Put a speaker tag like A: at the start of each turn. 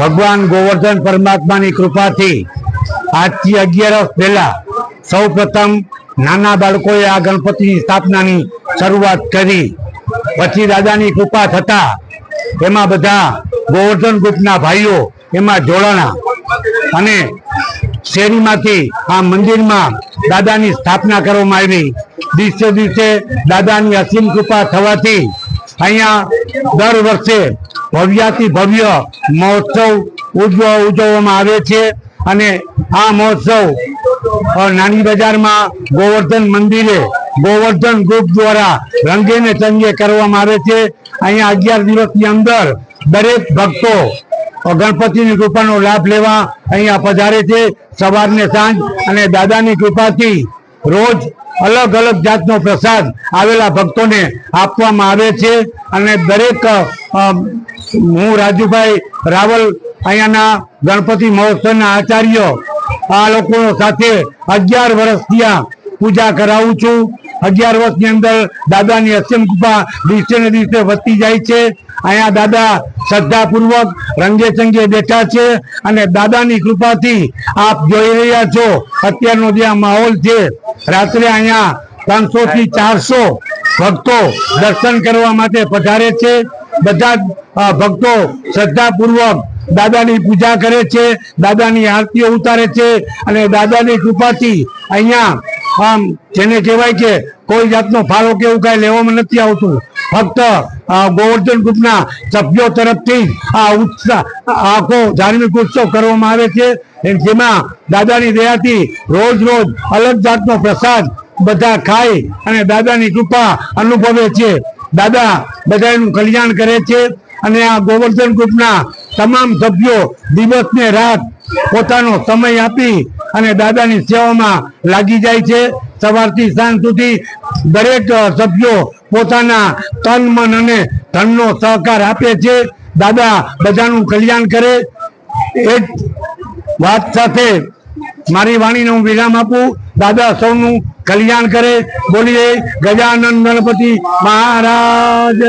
A: ભગવાન ગોવર્ધન પરમાત્માની કૃપાથી આજથી અગિયાર વર્ષ પહેલા સૌ નાના બાળકોએ આ ગણપતિની સ્થાપનાની શરૂઆત કરી. પછી દાદાની કૃપા થતા એમાં બધા ગોવર્ધન ગ્રુપના ભાઈઓ એમાં જોડાણા અને શેરીમાંથી આ મંદિરમાં દાદાની સ્થાપના કરવામાં આવી. દિવસે દિવસે દાદાની અસીમ કૃપા થવાથી અહીંયા દર વર્ષે ભવ્યાથી ભવ્ય મહોત્સવ ઉજવ ઉજવવામાં આવે છે. અને આ મહોત્સવ નાની બજારમાં ગોવર્ધન મંદિરે, ગોવર્ધન ગ્રુપ દ્વારા રંગે ને ચંગે કરવામાં આવે છે. અહીંયા અગિયાર દિવસની અંદર દરેક ભક્તો ગણપતિની કૃપાનો લાભ લેવા અહીંયા પધારે છે. સવારને સાંજ અને દાદાની કૃપાથી રોજ અલગ અલગ જાતનો પ્રસાદ આવેલા ભક્તોને આપવામાં આવે છે. અને દરેક હું રાજુભાઈ રાવલ અહીંયાના ગણપતિ મહોત્સવના આચાર્ય. આ લોકો સાથે અગિયાર વર્ષ ત્યાં પૂજા કરાવું છું. અગિયાર વર્ષની અંદર દાદાની અસીમ કૃપા દિવસે ને દિવસે વધતી જાય છે. અહીંયા દાદા શ્રદ્ધાપૂર્વક રંગે ચંગે બેઠા છે અને દાદાની કૃપાથી આપ જોઈ રહ્યા છો. અત્યારનો જે આ માહોલ છે, રાત્રે અહીંયા ત્રણસો થી ચારસો ભક્તો દર્શન કરવા માટે પધારે છે. બધા ભક્તો શ્રદ્ધાપૂર્વક દાદાની પૂજા કરે છે, દાદાની આરતીઓ ઉતારે છે અને દાદાની કૃપાથી અહીંયા, આમ, જેને કહેવાય કે કોઈ જાતનો ફાળો કે એવું કાંઈ લેવામાં નથી આવતું. ફક્ત ગોવર્ધન ગ્રુપના સભ્યો તરફથી આ ઉત્સાહ આખો ધાર્મિક ઉત્સવ કરવામાં આવે છે જેમાં દાદાની દયાથી રોજ રોજ અલગ જાતનો પ્રસાદ બધા ખાય અને દાદાની કૃપા અનુભવે છે. દાદા બધાનું કલ્યાણ કરે છે અને આ ગોવર્ધન ગ્રુપના તમામ સભ્યો દિવસ ને રાત પોતાનો સમય આપી અને દાદાની સેવામાં લાગી જાય છે. સવારથી સાંજ સુધી દરેક સભ્યો પોતાના તન, મન અને ધનનો સહકાર આપે છે. દાદા બધાનું કલ્યાણ કરે. એ વાત સાથે મારી વાણીને હું વિરામ આપું. દાદા સૌનું કલ્યાણ કરે બોલીએ. ગજાનંદ ગણપતિ મહારાજ